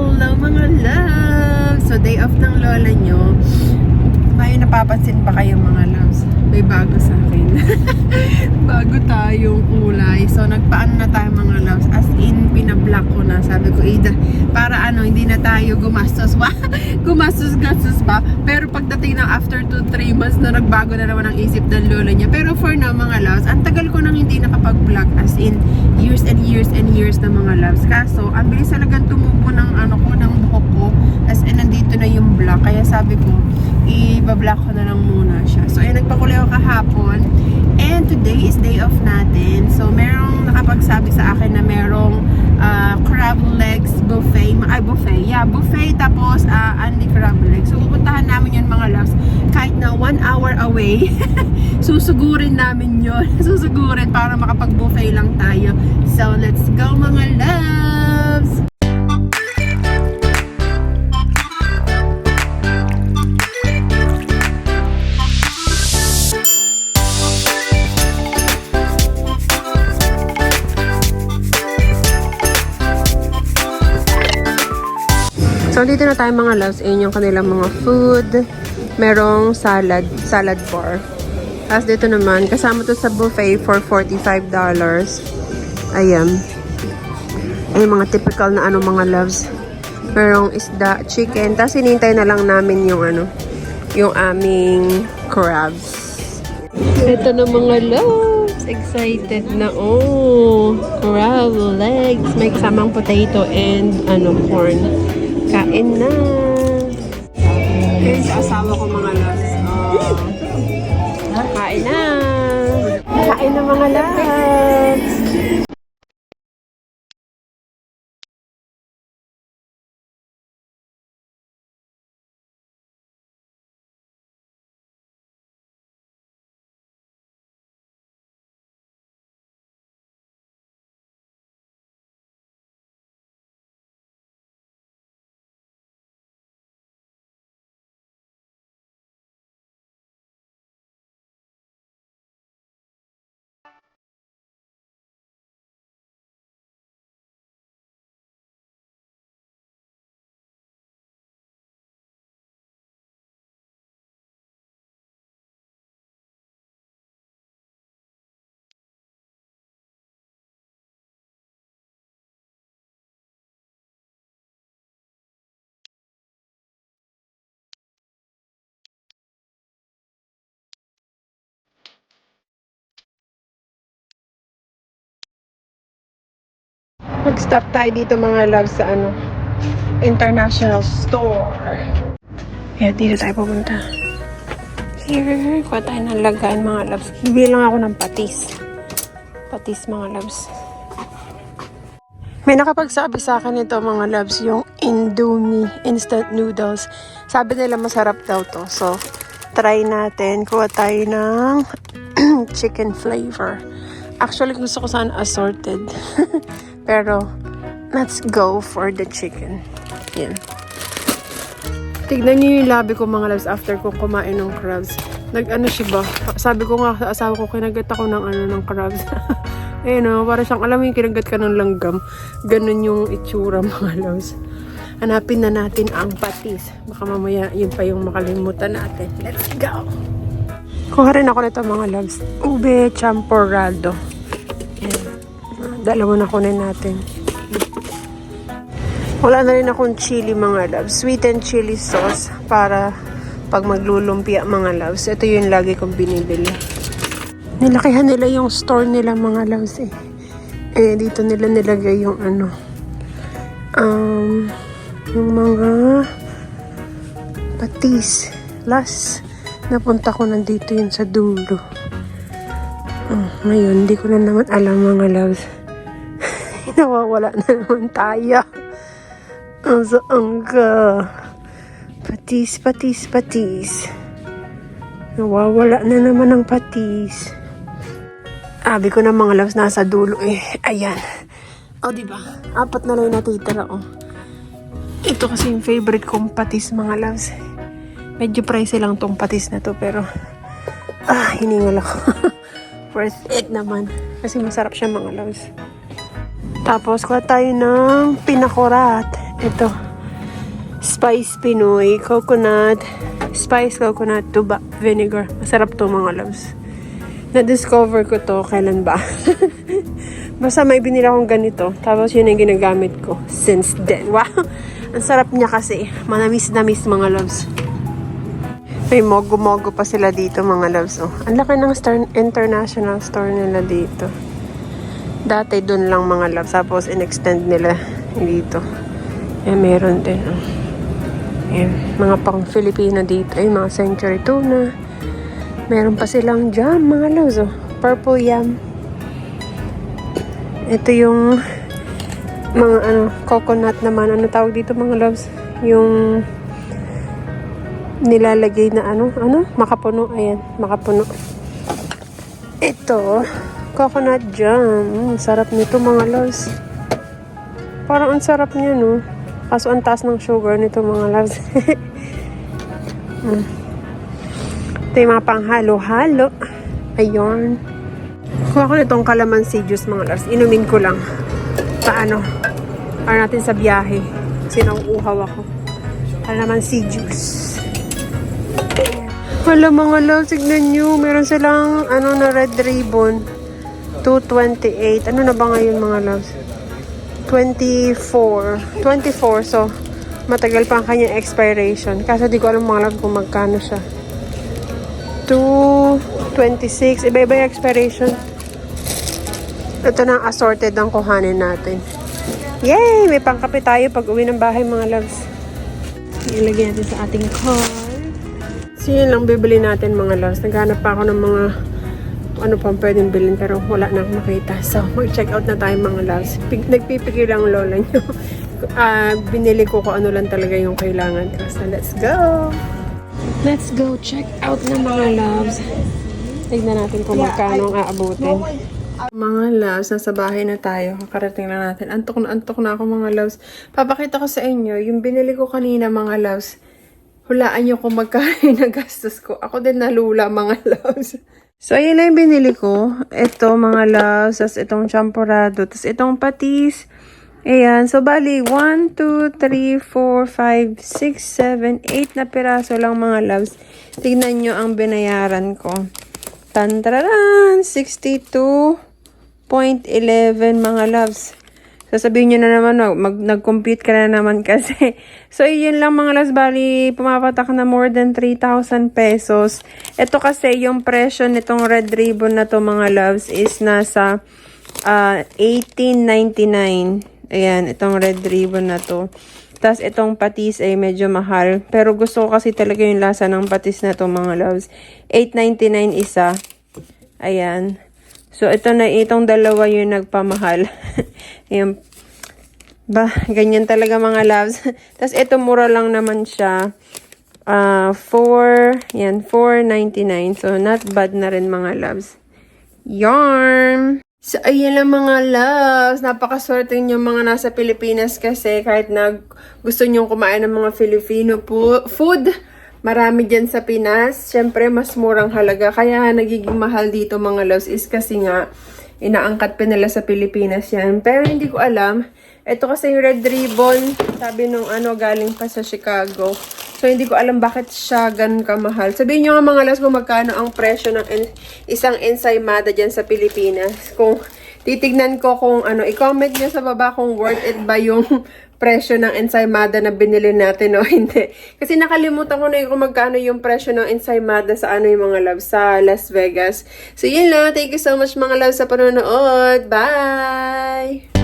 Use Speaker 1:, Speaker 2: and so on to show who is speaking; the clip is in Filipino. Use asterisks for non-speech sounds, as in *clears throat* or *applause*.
Speaker 1: mga love! So, day off ng lola nyo. May napapansin ba kayo mga loves? May bago sa akin. *laughs* bago tayong kulay. So, nagpaan na tayo mga loves. As in, pinablock ko na. Sabi ko, Ida, para ano, hindi na tayo gumastos. *laughs* Wa- gumastos-gastos pa. Pero pagdating ng after 2-3 months na nagbago na naman ang isip ng lola niya. Pero for now mga loves, ang tagal ko nang hindi nakapag-block. As in, years and years and years na mga loves. Kaso, ang bilis talagang tumubo ng ano ko, ng buhok ko. As in, nandito na yung block. Kaya sabi ko, i-block ko na lang muna siya. So, ayun, nagpakulay ako kahapon. And today is day off natin. So, merong nakapagsabi sa akin na merong ah, crab legs buffet. Ay, buffet. Yeah, buffet. Tapos, uh, only crab legs. So, pupuntahan namin yun mga loves. Kahit na one hour away, *laughs* susugurin namin yun. *laughs* susugurin para makapag-buffet lang tayo. So, let's go mga loves! Dito na tayo mga loves. Ayun yung kanilang mga food. Merong salad, salad bar. Tapos dito naman, kasama to sa buffet for $45. Ayan. Ayun mga typical na ano mga loves. Merong isda, chicken. Tapos hinintay na lang namin yung ano, yung aming crabs. Ito na mga loves. Excited na. Oh, crab legs. May kasamang potato and ano, corn. Kain na. Ayun sa asawa ko mga loves. Oh. Kain na. Kain na mga loves. Mag-stop tayo dito mga loves sa ano, international store. Kaya dito tayo pupunta. Here, kuha tayo ng lagaan mga loves. Bibili lang ako ng patis. Patis mga loves. May nakapagsabi sa akin ito mga loves, yung Indomie instant noodles. Sabi nila masarap daw to. So, try natin. Kuha tayo ng *clears throat* chicken flavor. Actually, gusto ko sana assorted. *laughs* Pero, let's go for the chicken. Yan. Tignan niyo yung labi ko mga loves after ko kumain ng crabs. Nag-ano siya ba? Sabi ko nga sa asawa ko, kinagat ako ng ano ng crabs. *laughs* Ayun o, para siyang, alam mo yung kinagat ka ng langgam. Ganun yung itsura *laughs* mga loves. Hanapin na natin ang patis. Baka mamaya yun pa yung makalimutan natin. Let's go! Kuha rin ako nito mga loves. Ube champorado. Yan. Dalawa na kunin natin. Wala na rin akong chili mga loves. Sweet and chili sauce para pag maglulumpia mga loves. Ito yung lagi kong binibili. Nilakihan nila yung store nila mga loves eh. Eh, dito nila nilagay yung ano. Um, yung mga patis. Last, napunta ko nandito yun sa dulo. Oh, ngayon, hindi ko na naman alam mga loves. *laughs* Nawawala na naman tayo. Ang saan ka? Patis, patis, patis. Nawawala na naman ang patis. Abi ko na mga loves nasa dulo eh. Ayan. O, oh, diba? Apat na lang natitira, oh. Ito kasi yung favorite kong patis, mga loves. Medyo pricey lang tong patis na to, pero... Ah, hiningal ako. *laughs* Worth it naman. Kasi masarap siya, mga loves. Tapos, kuha tayo ng pinakurat. Ito. Spice Pinoy, coconut, spice coconut, tuba, vinegar. Masarap to mga loves. Na-discover ko to, kailan ba? *laughs* Basta may binila akong ganito. Tapos yun ang ginagamit ko since then. Wow! Ang sarap niya kasi. Manamis-namis mga loves. May mogo-mogo pa sila dito mga loves. Oh. Ang laki ng star international store nila dito. Dati doon lang mga loves. Tapos in-extend nila dito. Eh, meron din. Oh. Ayan, mga pang Filipino dito. Ay, mga century tuna. Meron pa silang jam, mga loves. Oh. Purple yam. Ito yung mga ano, coconut naman. Ano tawag dito mga loves? Yung nilalagay na ano, ano? Makapuno. Ayan, makapuno. Ito, coconut jam. Mm, sarap nito mga loves. Parang ang sarap niya, no? Kaso ang taas ng sugar nito mga loves. *laughs* mm. Ito yung mga panghalo-halo. Ayun. Kuha ko nitong calamansi juice mga loves. Inumin ko lang. Paano? Para natin sa biyahe. Sinauuhaw ako. Calamansi juice. Wala mga loves, tignan nyo. Meron silang ano na red ribbon. 228. Ano na ba ngayon mga loves? 24. 24. So, matagal pa ang kanyang expiration. Kaso di ko alam mga loves kung magkano siya. 226. Iba-iba yung expiration. Ito na ang assorted ang kuhanin natin. Yay! May pangkape tayo pag uwi ng bahay mga loves. Ilagay natin sa ating car. So yun lang bibili natin mga loves. Naghanap pa ako ng mga ano pang pwedeng bilhin pero wala na makita. So mag-check out na tayo mga loves. Pig, nagpipigil ang lola nyo. *laughs* Ah, binili ko kung ano lang talaga yung kailangan. So let's go! Let's go check out ng mga loves. Tignan natin kung magkano ang aabutin. Mga loves, nasa bahay na tayo. Kakarating lang natin. Antok na antok na ako mga loves. Papakita ko sa inyo, yung binili ko kanina mga loves. Hulaan nyo kung magkano yung *laughs* nagastos ko. Ako din nalula mga loves. So, ayun na yung binili ko. Ito mga loves. Tapos itong champorado. Tapos itong patis. Ayan. So, bali, 1, 2, 3, 4, 5, 6, 7, 8 na piraso lang mga loves. Tignan nyo ang binayaran ko. Tantraran! 62.11 mga loves. Sasabihin nyo na naman, mag, nag-compute ka na naman *laughs* kasi. So, yun lang mga loves. Bali, pumapatak na more than 3,000 pesos. Ito kasi, yung presyo nitong red ribbon na to mga loves is nasa ah, 18.99. Ayan, itong red ribbon na to. Tapos itong patis ay medyo mahal. Pero gusto ko kasi talaga yung lasa ng patis na to mga loves. 8.99 isa. Ayan. So ito na itong dalawa yung nagpamahal. *laughs* Ayan. Ba, ganyan talaga mga loves. *laughs* Tapos ito mura lang naman siya. Ah, 4, yan, 4.99. So not bad na rin mga loves. Yarn! So, ayan lang mga loves. Napakaswerte nyo mga nasa Pilipinas kasi kahit na gusto nyo kumain ng mga Filipino food, marami dyan sa Pinas. Siyempre, mas murang halaga. Kaya nagiging mahal dito mga loves is kasi nga, inaangkat pa nila sa Pilipinas yan. Pero hindi ko alam. Ito kasi yung red ribbon, sabi nung ano, galing pa sa Chicago. So, hindi ko alam bakit siya ganun kamahal. Sabihin nyo nga mga loves kung magkano ang presyo ng isang ensaymada dyan sa Pilipinas. Kung titignan ko kung ano, i-comment nyo sa baba kung worth it ba yung *laughs* presyo ng ensaymada na binili natin o hindi. Kasi nakalimutan ko na yung kung magkano yung presyo ng ensaymada sa ano yung mga loves sa Las Vegas. So, yun lang. Thank you so much mga loves sa panonood. Bye!